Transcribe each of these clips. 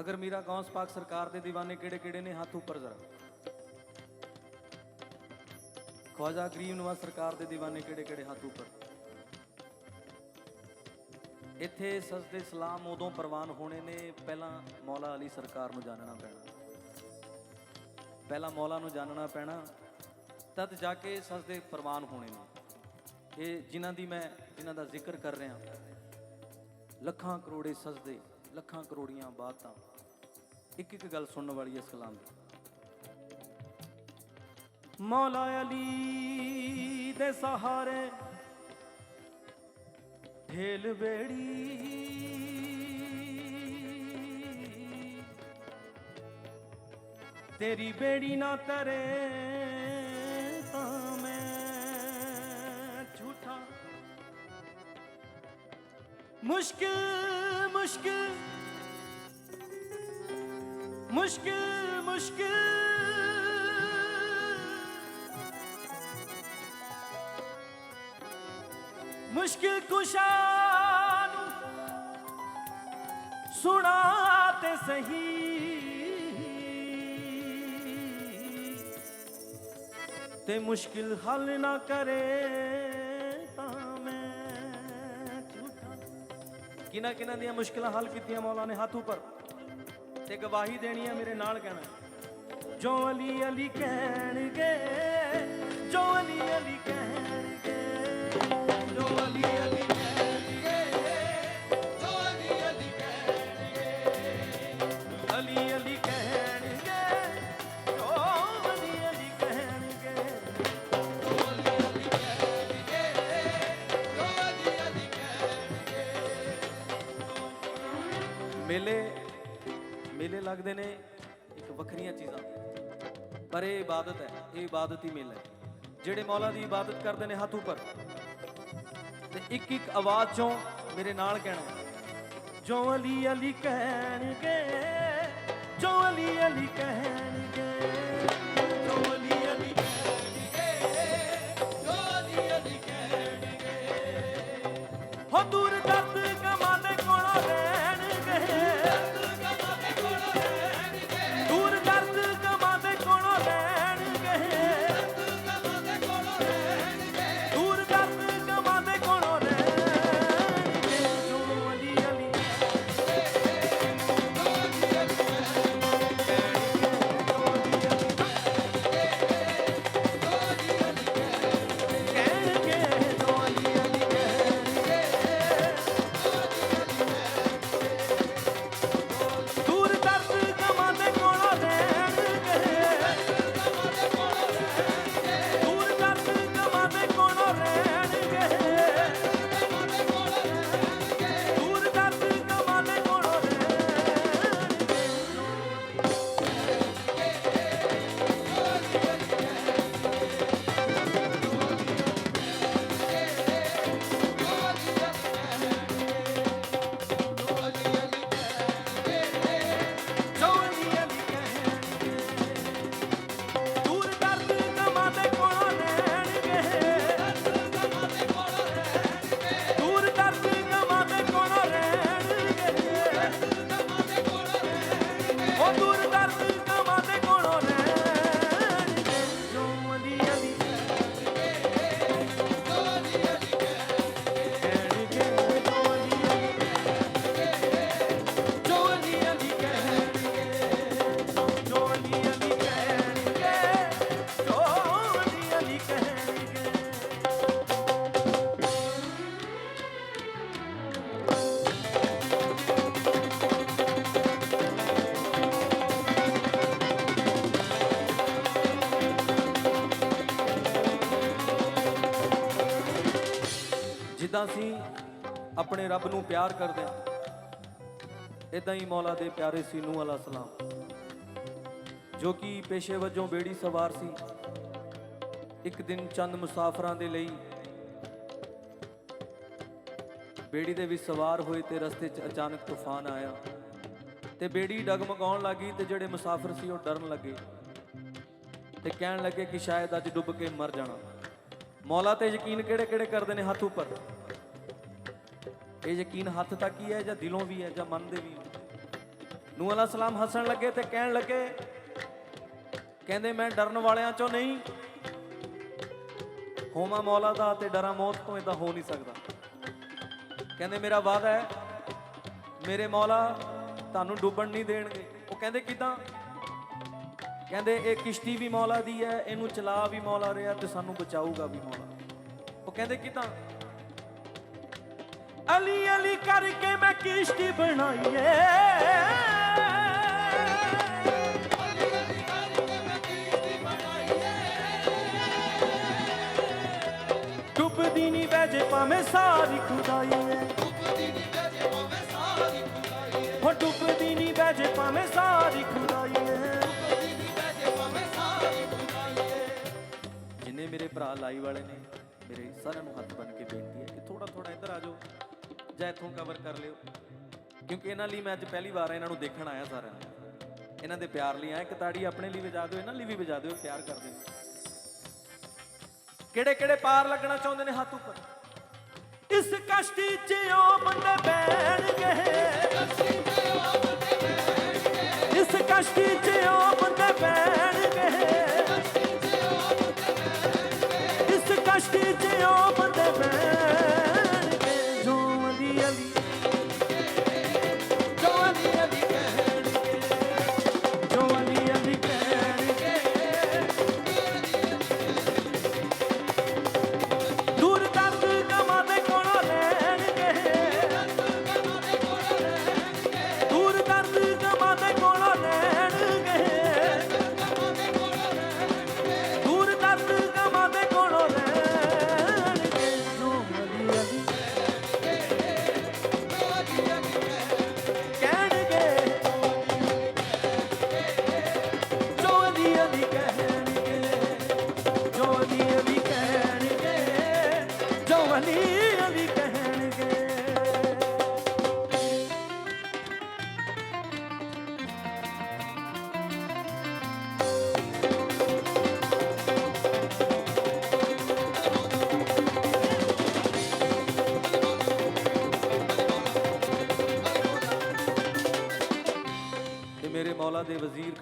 ਅਗਰ ਮੀਰਾ ਗੌਸ ਪਾਕ ਸਰਕਾਰ ਦੇ دیਵਾਨੇ ਕਿਹੜੇ-ਕਿਹੜੇ ਨੇ, ਹੱਥ ਉੱਪਰ ਜ਼ਰਾ। ਖਵਾਜਾ ਗਰੀਬ ਨਵਾਜ਼ ਸਰਕਾਰ ਦੇ دیਵਾਨੇ ਕਿਹੜੇ-ਕਿਹੜੇ ਹੱਥ ਉੱਪਰ। ਇੱਥੇ ਸਸਦੇ ਸਲਾਮ ਉਦੋਂ ਪ੍ਰਵਾਨ ਹੋਣੇ ਨੇ, ਪਹਿਲਾਂ ਮੌਲਾ ਅਲੀ ਸਰਕਾਰ ਨੂੰ ਜਾਣਨਾ ਪੈਣਾ। ਪਹਿਲਾਂ ਮੌਲਾ ਨੂੰ ਜਾਣਨਾ ਪੈਣਾ, ਤਦ ਜਾ ਕੇ ਸਸਦੇ ਪ੍ਰਵਾਨ ਹੋਣੇ ਨੇ। ਇਹ ਜਿਨ੍ਹਾਂ ਦੀ ਮੈਂ, ਜਿਨ੍ਹਾਂ ਦਾ ਜ਼ਿਕਰ ਕਰ ਰਿਹਾ, ਲੱਖਾਂ ਕਰੋੜੇ ਸਜਦੇ ਲੱਖਾਂ ਕਰੋੜੀਆਂ ਬਾਤਾਂ। ਇੱਕ ਇੱਕ ਗੱਲ ਸੁਣਨ ਵਾਲੀ ਹੈ ਇਸ ਕਲਾਮ ਦੀ। ਮੌਲਾ ਅਲੀ ਦੇ ਸਹਾਰੇ ਢੇਲ ਬੇੜੀ ਤੇਰੀ ਬੇੜੀ ਨਾ ਤਰੇ ਤਾਂ ਮੈਂ ਝੂਠਾ। ਮੁਸ਼ਕਿਲ ਮੁਸ਼ਕਿਲ ਮੁਸ਼ਕਿਲ ਮੁਸ਼ਕਿਲ ਮੁਸ਼ਕਿਲ ਕੁਸ਼ਾ ਨੂੰ ਸੁਣਾ ਤੇ ਸਹੀ ਤੇ ਮੁਸ਼ਕਿਲ ਹੱਲ ਨਾ ਕਰੇ ਕਿਨਾਂ ਕਿਨਾਂ ਦੀਆਂ ਮੁਸ਼ਕਿਲਾਂ ਹੱਲ ਕੀਤੀਆਂ ਮੌਲਾ ਨੇ ਹੱਥ ਉੱਪਰ? ਤੇ ਗਵਾਹੀ ਦੇਣੀ ਹੈ ਮੇਰੇ ਨਾਲ ਕਹਿਣਾ। ਜੋ ਅਲੀ ਅਲੀ ਕਹਿਣਗੇ, ਜੋ ਅਲੀ ਅਲੀ ਪਰ ਇਹ ਇਬਾਦਤ ਹੈ, ਇਹ ਇਬਾਦਤ ਹੀ ਮੇਲਾ ਹੈ। ਜਿਹੜੇ ਮੌਲਾ ਦੀ ਇਬਾਦਤ ਕਰਦੇ ਨੇ ਹੱਥ ਉੱਪਰ, ਤੇ ਇੱਕ ਇੱਕ ਆਵਾਜ਼ ਚੋਂ ਮੇਰੇ ਨਾਲ ਕਹਿਣਾ ਜੋ ਅਲੀ ਅਲੀ ਕਹਿਣਗੇ, ਜੋ ਅਲੀ ਅਲੀ ਕਹਿਣਗੇ, ਜੋ ਜਿੱਦਾਂ ਅਸੀਂ ਆਪਣੇ ਰੱਬ ਨੂੰ ਪਿਆਰ ਕਰਦੇ ਹਾਂ ਇਦਾਂ ਹੀ ਮੌਲਾ ਦੇ ਪਿਆਰੇ ਸੀ ਨੂਹ ਅਲਾ ਸਲਾਮ। ਜੋ ਕਿ ਪੇਸ਼ੇ ਵਜੋਂ ਬੇੜੀ ਸਵਾਰ ਸੀ, ਇੱਕ ਦਿਨ ਚੰਦ ਮੁਸਾਫਰਾਂ ਦੇ ਲਈ ਬੇੜੀ ਦੇ ਵਿੱਚ ਸਵਾਰ ਹੋਏ ਤੇ ਰਸਤੇ 'ਚ ਅਚਾਨਕ ਤੂਫਾਨ ਆਇਆ ਤੇ ਬੇੜੀ ਡਗਮਗਾਉਣ ਲੱਗੀ ਤੇ ਜਿਹੜੇ ਮੁਸਾਫਰ ਸੀ ਉਹ ਡਰਨ ਲੱਗੇ ਤੇ ਕਹਿਣ ਲੱਗੇ ਕਿ ਸ਼ਾਇਦ ਅੱਜ ਡੁੱਬ ਕੇ ਮਰ ਜਾਣਾ। ਮੌਲਾ ਤੇ ਯਕੀਨ ਕਿਹੜੇ ਕਿਹੜੇ ਕਰਦੇ ਨੇ ਹੱਥ ਉੱਪਰ? ਇਹ ਯਕੀਨ ਹੱਥ ਤੱਕ ਹੀ ਹੈ ਜਾਂ ਦਿਲੋਂ ਵੀ ਹੈ ਜਾਂ ਮਨ ਦੇ ਵੀ ਹੈ? ਨੂਹ ਅਲਾ ਸਲਾਮ ਹੱਸਣ ਲੱਗੇ ਤੇ ਕਹਿਣ ਲੱਗੇ, ਕਹਿੰਦੇ ਮੈਂ ਡਰਨ ਵਾਲਿਆਂ ਚੋਂ ਨਹੀਂ। ਹੋਮਾ ਮੌਲਾ ਦਾ ਤੇ ਡਰਾਂ ਮੌਤ ਤੋਂ ਇਦਾਂ ਹੋ ਨਹੀਂ ਸਕਦਾ। ਕਹਿੰਦੇ ਮੇਰਾ ਵਾਅਦਾ ਹੈ, ਮੇਰੇ ਮੌਲਾ ਤੁਹਾਨੂੰ ਡੁੱਬਣ ਨਹੀਂ ਦੇਣਗੇ। ਉਹ ਕਹਿੰਦੇ ਕਿਦਾਂ? ਕਹਿੰਦੇ ਇਹ ਕਿਸ਼ਤੀ ਵੀ ਮੌਲਾ ਦੀ ਹੈ, ਇਹਨੂੰ ਚਲਾ ਵੀ ਮੌਲਾ ਰਿਹਾ ਤੇ ਸਾਨੂੰ ਬਚਾਊਗਾ ਵੀ ਮੌਲਾ। ਉਹ ਕਹਿੰਦੇ ਕਿਦਾਂ? ਅਲੀ ਅਲੀ ਕਰਕੇ ਮੈਂ ਕਿਸ਼ਤੀ ਬਣਾਈਏ। ਡੁੱਬਦੀ ਨਹੀਂ ਵੈਜੇ ਭਾਵੇਂ ਸਾਰੀ ਖੁਦਾਈਏ ਹੋ ਡੁੱਬਦੀ ਨਹੀਂ ਵੈਜੇ ਭਾਵੇਂ ਸਾਰੀ ਖੁਦਾਈਏ ਜਿੰਨੇ ਮੇਰੇ ਭਰਾ ਲਾਈ ਵਾਲੇ ਨੇ, ਮੇਰੇ ਸਾਰਿਆਂ ਨੂੰ ਹੱਥ ਬੰਨ ਕੇ ਬੇਨਤੀ ਹੈ ਕਿ ਥੋੜਾ ਥੋੜਾ ਇੱਧਰ ਆ ਜਾਓ। ਜਾਂ ਇੱਥੋਂ ਕਵਰ ਕਰ ਲਿਓ। ਕਿਉਂਕਿ ਇਹਨਾਂ ਲਈ ਮੈਂ ਅੱਜ ਪਹਿਲੀ ਵਾਰ ਇਹਨਾਂ ਨੂੰ ਦੇਖਣ ਆਇਆ ਸਾਰਿਆਂ ਨੂੰ। ਇਹਨਾਂ ਦੇ ਪਿਆਰ ਲਈ ਆਇਆ ਇੱਕ ਤਾੜੀ ਆਪਣੇ ਲਈ ਵਜਾ ਦਿਓ, ਇਹਨਾਂ ਲਈ ਵੀ ਵਜਾ ਦਿਓ, ਪਿਆਰ ਕਰਦੇ ਨੇ। ਕਿਹੜੇ ਕਿਹੜੇ ਪਾਰ ਲੱਗਣਾ ਚਾਹੁੰਦੇ ਨੇ ਹੱਥ ਉੱਪਰ? ਇਸ ਕਸ਼ਤੀ 'ਚ ਉਹ ਬੰਦੇ ਬੈਣਗੇ। ਇਸ ਕਸ਼ਤੀ 'ਚ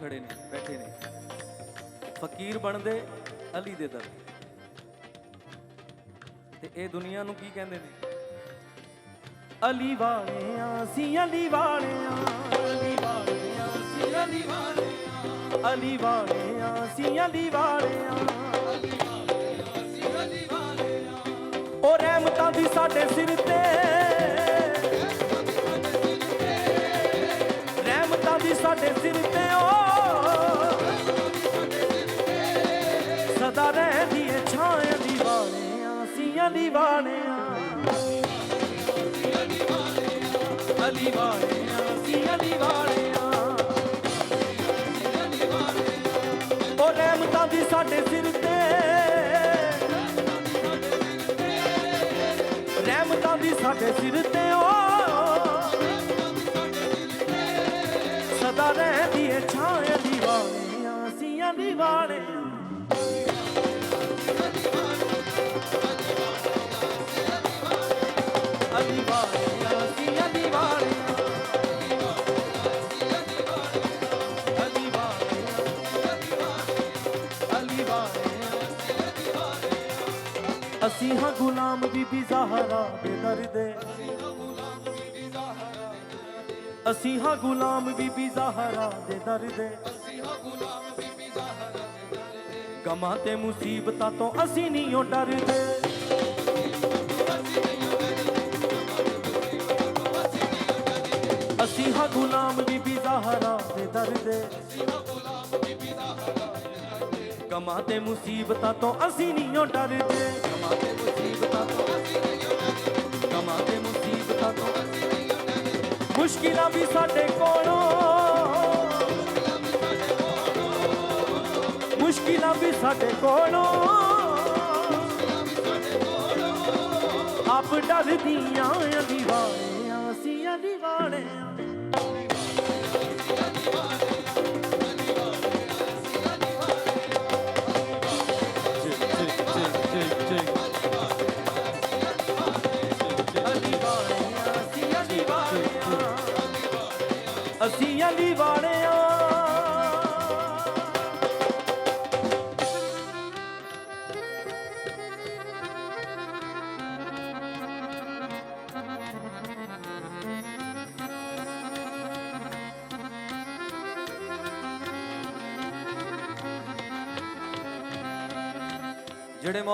ਖੜੇ ਨੇ, ਬੈਠੇ ਨੇ। ਫਕੀਰ ਬਣਦੇ ਅਲੀ ਦੇ ਦਰ ਤੇ। ਇਹ ਦੁਨੀਆ ਨੂੰ ਕੀ ਕਹਿੰਦੇ ਨੇ? ਅਲੀ ਵਾਲਿਆਂ ਸੀ ਅਲੀ ਵਾਲਿਆਂ। ਅਲੀ ਵਾਲਿਆਂ ਸੀ ਅਲੀ ਵਾਲਿਆਂ। ਅਲੀ ਵਾਲਿਆਂ ਸੀ ਅਲੀ ਵਾਲਿਆਂ ਉਹ ਰਹਿਮਤਾਂ ਦੀ ਸਾਡੇ ਸਿਰ ਤੇ। ਰਹਿਮਤਾਂ ਦੀ ਸਾਡੇ ਸਿਰ ਤੇ ਉਹ ਸਦਾ ਰਹਿੰਦੀ ਏ ਛਾਂ ਦੀ ਵਾਲਿਆਂ ਸੀਆਂ ਦੀ ਵਾਲਿਆਂ ਅਲੀ ਵਾਲਿਆਂ ਸੀਆਂ ਦੀ ਵਾਲਿਆਂ ਉਹ ਰਹਿਮਤਾਂ ਦੀ ਸਾਡੇ ਸਿਰ ਤੇ। ਰਹਿਮਤਾਂ ਦੀ ਸਾਡੇ ਸਿਰ ਤੇ, ਓ। ਸਦਾ ਰਹਿੰਦੀ ਏ ਛਾਂ ਦੀ ਵਾਲਿਆਂ ਸੀਆਂ ਦੀ ਵਾਲਿਆਂ ਅਲੀ ਵਾਲਿਆਂ ਸੀਆਂ ਦੀ ਵਾਲਿਆਂ ਅਲੀ ਵਾਲਿਆਂ ਅਲੀ ਅਸੀਂ ਹਾਂ ਗੁਲਾਮ ਬੀਬੀ ਜ਼ਹਰਾ ਦੇ ਦਰ ਦੇ। ਅਸੀਂ ਹਾਂ ਗੁਲਾਮ ਬੀਬੀ ਜ਼ਹਰਾ ਗਮਾਂ ਤੇ ਮੁਸੀਬਤਾਂ ਤੋਂ ਅਸੀਂ ਨਹੀਂ ਓ ਡਰਦੇ ਅਸੀਂ ਹਾਂ ਗੁਲਾਮ ਬੀਬੀ ਜ਼ਹਰਾ ਦੇ ਦਰ ਗਮਾਂ ਤੇ। ਮੁਸੀਬਤਾਂ ਤੋਂ ਅਸੀਂ ਨਹੀਂ ਓ ਡਰਦੇ ਗਮਾਂ ਤੇ ਮੁਸੀਬਤਾਂ ਤੋਂ ਅਸੀਂ ਨਹੀਂ ਓ ਡਰਦੇ ਗਮਾਂ ਤੇ ਮੁਸੀਬਤਾਂ ਤੋਂ ਅਸੀਂ ਨਹੀਂ ਓ ਡਰਦੇ ਮੁਸ਼ਕਿਲਾਂ ਵੀ ਸਾਡੇ ਕੋਲੋਂ ਮੁਸ਼ਕਿਲਾਂ ਵੀ ਸਾਡੇ ਕੋਲੋਂ। ਆਪ ਡਰਦੀਆਂ ਆਂ ਦੀਵਾਨਿਆਂ ਸੀਆਂ ਦੀਵਾਨਿਆਂ ਅਸੀਂ ਅਲੀ ਵਾ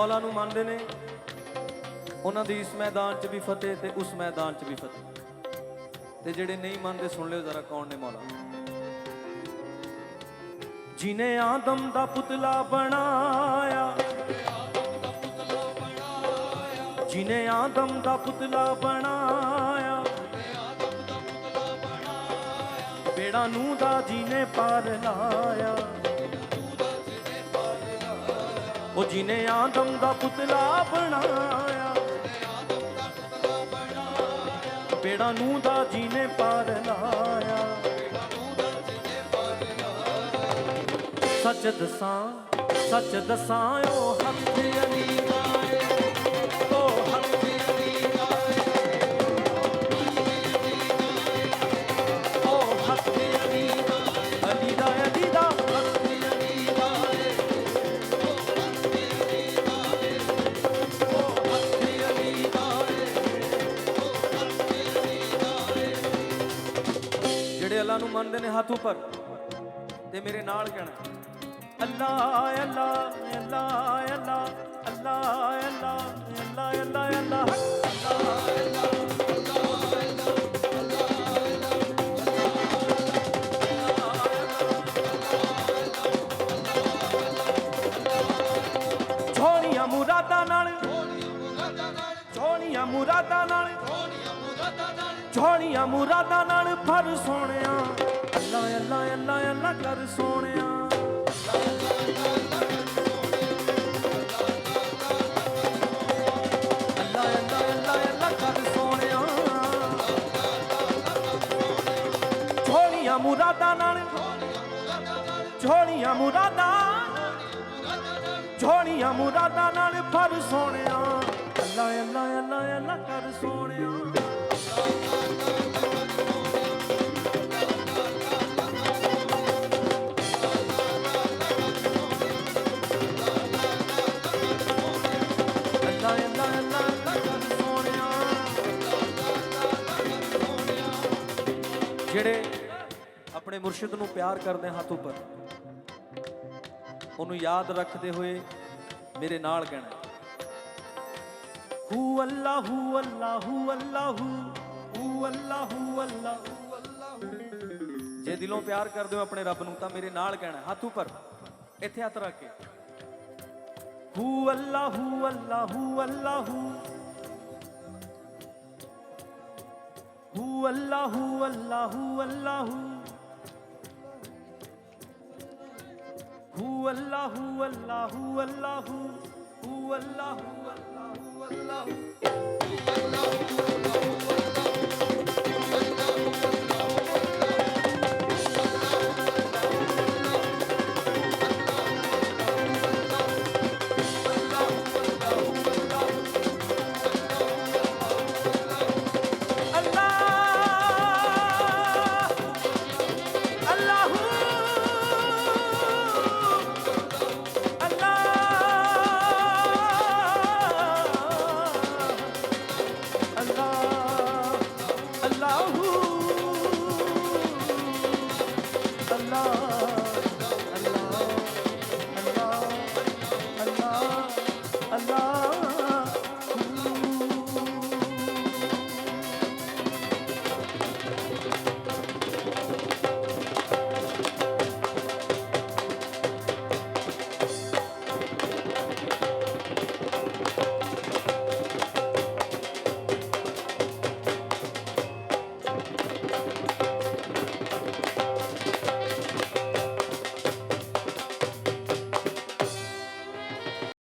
ਮੌਲਾ ਨੂੰ ਮੰਨਦੇ ਨੇ। ਉਹਨਾਂ ਦੀ ਇਸ ਮੈਦਾਨ 'ਚ ਵੀ ਫਤਿਹ ਤੇ ਉਸ ਮੈਦਾਨ 'ਚ ਵੀ ਫਤਿਹ। ਤੇ ਜਿਹੜੇ ਨਹੀਂ ਮੰਨਦੇ ਸੁਣ ਲਿਓ ਜ਼ਰਾ ਕੌਣ ਨੇ ਮੌਲਾ। ਜਿਨੇ ਆਦਮ ਦਾ ਪੁਤਲਾ ਬਣਾਇਆ, ਜਿਨੇ ਆਦਮ ਦਾ ਪੁਤਲਾ ਬਣਾਇਆ, ਬੇੜਾ ਨੂੰ ਦਾ ਜਿਨੇ ਪਾਰ ਲਾਇਆ। ਉਹ ਜਿਨੇ ਆਦਮ ਦਾ ਪੁਤਲਾ ਬਣਾਇਆ। ਬੇੜਾ ਨੂੰ ਦਾ ਜਿਨੇ ਪਾਰ ਲਾਇਆ। ਸੱਚ ਦਸਾਂ ਸੱਚ ਦਸਾਂ, ਉਹ ਹੱਥ ਅਲੀ ਮੰਨਦੇ ਨੇ ਹੱਥ ਉੱਪਰ ਤੇ ਮੇਰੇ ਨਾਲ ਕਹਿਣਾ ਅੱਲਾ ਅੱਲਾ ਅੱਲਾ ਅੱਲਾ ਅੱਲਾ ਅੱਲਾ ਅੱਲਾ ਅੱਲਾ ਅੱਲਾ ਛੋਣੀਆਂ ਮੁਰਾਦਾਂ ਨਾਲ ਛੋਣੀਆਂ ਮੁਰਾਦਾਂ ਨਾਲ ਛੋਣੀਆਂ ਮੁਰਾਦਾਂ ਨਾਲ ਫਰ ਸੋਹਣਿਆ। ਅੱਲਾ ਅੱਲਾ ਅੱਲਾ ਅੱਲਾ ਕਰ ਸੋਹਣਿਆ। ਅੱਲਾ ਮੁਰਾਦਾਂ ਨਾਲ ਛੋਣੀਆਂ ਮੁਰਾਦਾਂ ਛੋਣੀਆਂ ਮੁਰਾਦਾਂ ਨਾਲ ਫਰ ਸੋਹਣਿਆ। ਅੱਲਾ ਅੱਲਾ ਅੱਲਾ ਅੱਲਾ ਕਰ ਸੋਹਣਿਆ। ਜਿਹੜੇ ਆਪਣੇ ਮੁਰਸ਼ਿਦ ਨੂੰ ਪਿਆਰ ਕਰਦੇ ਹੱਥ ਉੱਪਰ, ਉਹਨੂੰ ਯਾਦ ਰੱਖਦੇ ਹੋਏ ਮੇਰੇ ਨਾਲ ਕਹਿਣਾ ਹੂ। ਅੱਲਾ ਹੂ ਅੱਲਾ ਹੂ ਅੱਲਾ ਹੂ। ਹੂ ਅੱਲਾ ਹੂ ਅੱਲਾ ਹੂ ਅੱਲਾ ਹੂ। ਜੇ ਦਿਲੋਂ ਪਿਆਰ ਕਰਦੇ ਹੋ ਆਪਣੇ ਰੱਬ ਨੂੰ ਤਾਂ ਮੇਰੇ ਨਾਲ ਕਹਿਣਾ ਹੱਥ ਉੱਪਰ ਇੱਥੇ ਹੱਥ ਰੱਖ ਕੇ ਹੂ ਅੱਲਾ ਹੂ ਅੱਲਾ ਹੂ ਅੱਲਾ ਹੂ ਹੂ ਅੱਲਾ ਹੂ ਅੱਲਾ ਹੂ ਅੱਲਾ ਹੂ هو الله هو الله هو الله هو الله هو الله هو الله الله